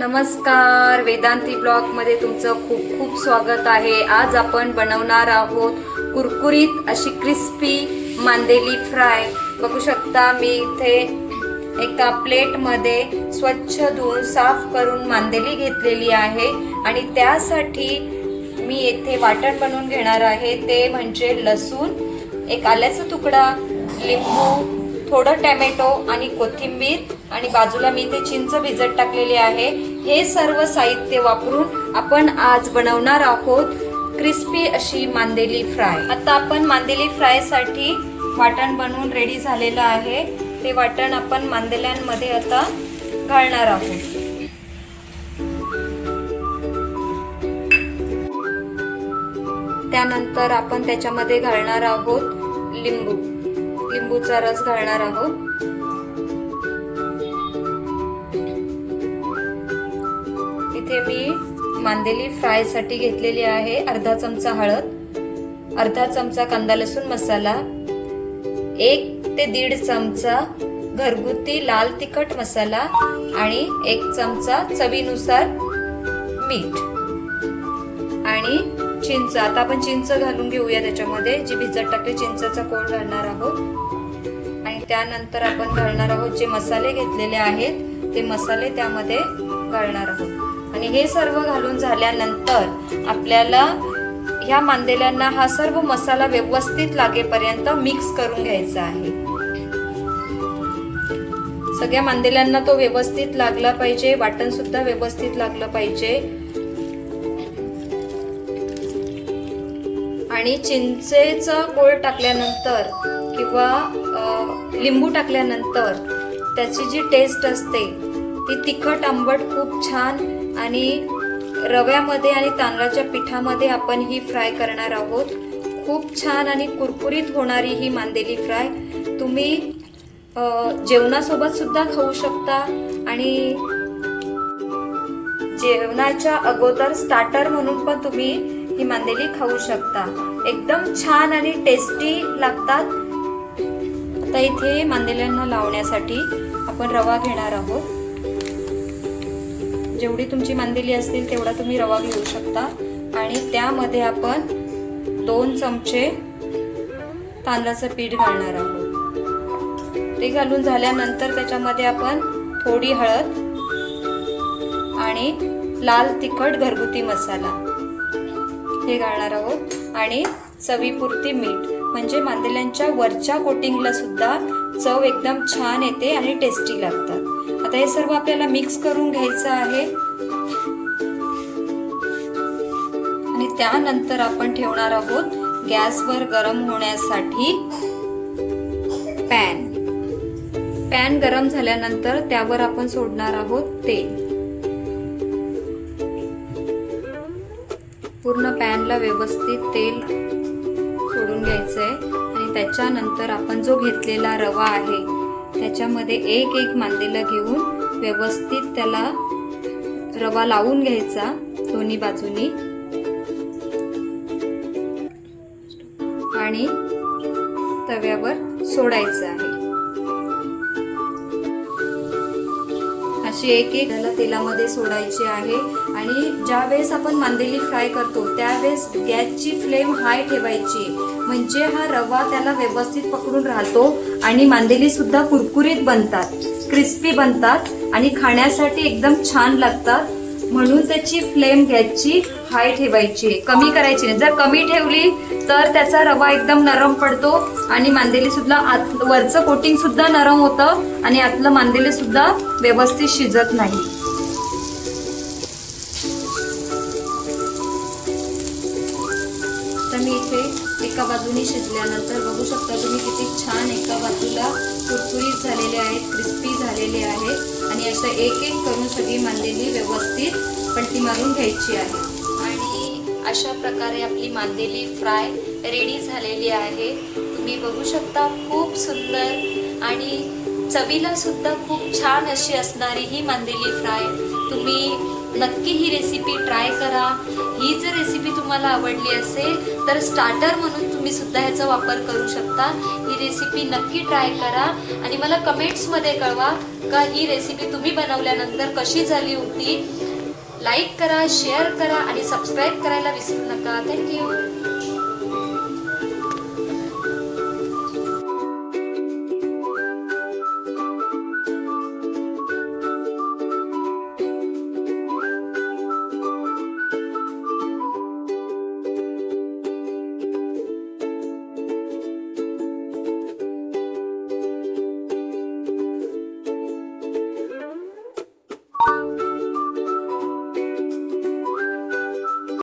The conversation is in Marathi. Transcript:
नमस्कार. वेदांती ब्लॉगमध्ये तुमचं खूप खूप स्वागत आहे. आज आपण बनवणार आहोत कुरकुरीत अशी क्रिस्पी मांदेली फ्राय. बघू शकता मी इथे एका प्लेटमध्ये स्वच्छ धुवून साफ करून मांदेली घेतलेली आहे आणि त्यासाठी मी येथे वाटण बनवून घेणार आहे. ते म्हणजे लसूण एक आल्याचा तुकडा लिंबू थोडं टॅमॅटो आणि कोथिंबीर आणि बाजूला मी इथे चिंच भिजत टाकलेली आहे. हे सर्व साहित्य वापरून आपण आज बनवणार आहोत क्रिस्पी अशी मांदेली फ्राय. आता आपण मांदेली फ्रायसाठी वाटण बनवून रेडी झालेलं आहे. ते वाटण आपण मांदेल्यांमध्ये आता घालणार आहोत. त्यानंतर आपण त्याच्यामध्ये घालणार आहोत लिंबू. लिंबूचा रस घालणार आहोत. इथे मी मांदेली फ्रायसाठी घेतलेली आहे अर्धा चमचा हळद अर्धा चमचा कांदा लसूण मसाला एक ते दीड चमचा घरगुती लाल तिखट मसाला आणि एक चमचा चवीनुसार मीठ. आणि चिंच. आता आपण चिंच घालून घेऊया त्याच्यामध्ये. जी भिजत टाकली चिंचचा कोळ घालणार आहोत? आणि त्यानंतर आपण घालणार आहोत जे मसाले घेतलेले आहेत ते मसाले त्यामध्ये घालणार आहोत. आणि हे सर्व घालून झाल्यानंतर आपल्याला ह्या मांदेल्यांना हा सर्व मसाला व्यवस्थित लागेपर्यंत मिक्स करून घ्यायचा आहे. सगळ्या मांदेल्यांना तो व्यवस्थित लागला पाहिजे. वाटण सुद्धा व्यवस्थित लागलं पाहिजे. आणि चिंचेचं गोळ टाकल्यानंतर किंवा लिंबू टाकल्यानंतर त्याची जी टेस्ट असते ती तिखट आंबट खूप छान आणि रव्यामध्ये आणि तांदळाच्या पिठामध्ये आपण ही फ्राय करणार आहोत. खूप छान आणि कुरकुरीत होणारी ही मांदेली फ्राय तुम्ही जेवणासोबत सुद्धा खाऊ शकता आणि जेवणाच्या अगोदर स्टार्टर म्हणून पण तुम्ही ही मांदेली खाऊ शकता. एकदम छान आणि टेस्टी लागतात. आता इथे मांदेल्यांना लावण्यासाठी आपण रवा घेणार आहोत. जेवढी तुमची मांदेली असतील तेवढा तुम्ही रवा घेऊ शकता. आणि त्यामध्ये आपण दोन चमचे तांदळाचं पीठ घालणार आहोत. ते घालून झाल्यानंतर त्याच्यामध्ये आपण थोडी हळद आणि लाल तिखट घरगुती मसाला. हे घालणार आहोत. आणि चवीपुरती मीठ म्हणजे मांदेल्यांच्या वरच्या कोटिंगला सुद्धा चव एकदम छान येते आणि टेस्टी लागतात. आता हे सर्व आपल्याला मिक्स करून घ्यायचं आहे. आणि त्यानंतर आपण ठेवणार आहोत गॅसवर गरम होण्यासाठी पॅन पॅन गरम झाल्यानंतर त्यावर आपण सोडणार आहोत तेल. पूर्ण पॅनला व्यवस्थित तेल सोडून घ्यायचं आहे आणि त्याच्यानंतर आपण जो घेतलेला रवा आहे त्याच्यामध्ये एक एक मांदेला घेऊन व्यवस्थित त्याला रवा लावून घ्यायचा दोन्ही बाजूनी. आणि तव्यावर सोडायचं आहे. अशी एक एक त्याला तेलामध्ये सोडायची आहे. आणि ज्या वेळेस आपण मांदेली फ्राय करतो त्यावेळेस गॅसची फ्लेम हाय ठेवायची. म्हणजे हा रवा त्याला व्यवस्थित पकडून राहतो आणि मांदेली सुद्धा कुरकुरीत बनतात क्रिस्पी बनतात आणि खाण्यासाठी एकदम छान लागतात. म्हणून त्याची फ्लेम गॅसची हाय ठेवायची कमी करायची नाही. जर कमी ठेवली तर त्याचा रवा एकदम नरम पडतो आणि मांदेली सुद्धा आत वरचं कोटिंग सुद्धा नरम होतं आणि आतलं मांदेली सुद्धा व्यवस्थित शिजत नाही. एका बाजूनी शिजल्यानंतर बघू शकता तुम्ही किती छान एका बाजूला कुरकुरीत झालेले आहेत क्रिस्पी झालेले आहेत आणि असं एक एक करून सगळी मांदेली व्यवस्थित पलटी मारून घ्यायची आहे. आणि अशा प्रकारे आपली मांदेली फ्राय रेडी झालेली आहे. तुम्ही बघू शकता खूप सुंदर आणि चवीला सुद्धा खूप छान अशी असणारी ही मांदेली फ्राय. तुम्ही नक्की ही रेसिपी ट्राय करा. ही जर रेसिपी तुम्हाला आवडली असेल तर स्टार्टर म्हणून तुम्ही सुद्धा ह्याचा वापर करू शकता. ही रेसिपी नक्की ट्राय करा. आणि मला कमेंट्समध्ये कळवा का ही रेसिपी तुम्ही बनवल्यानंतर कशी झाली होती. लाईक करा शेअर करा आणि सबस्क्राईब करायला विसरू नका. थँक्यू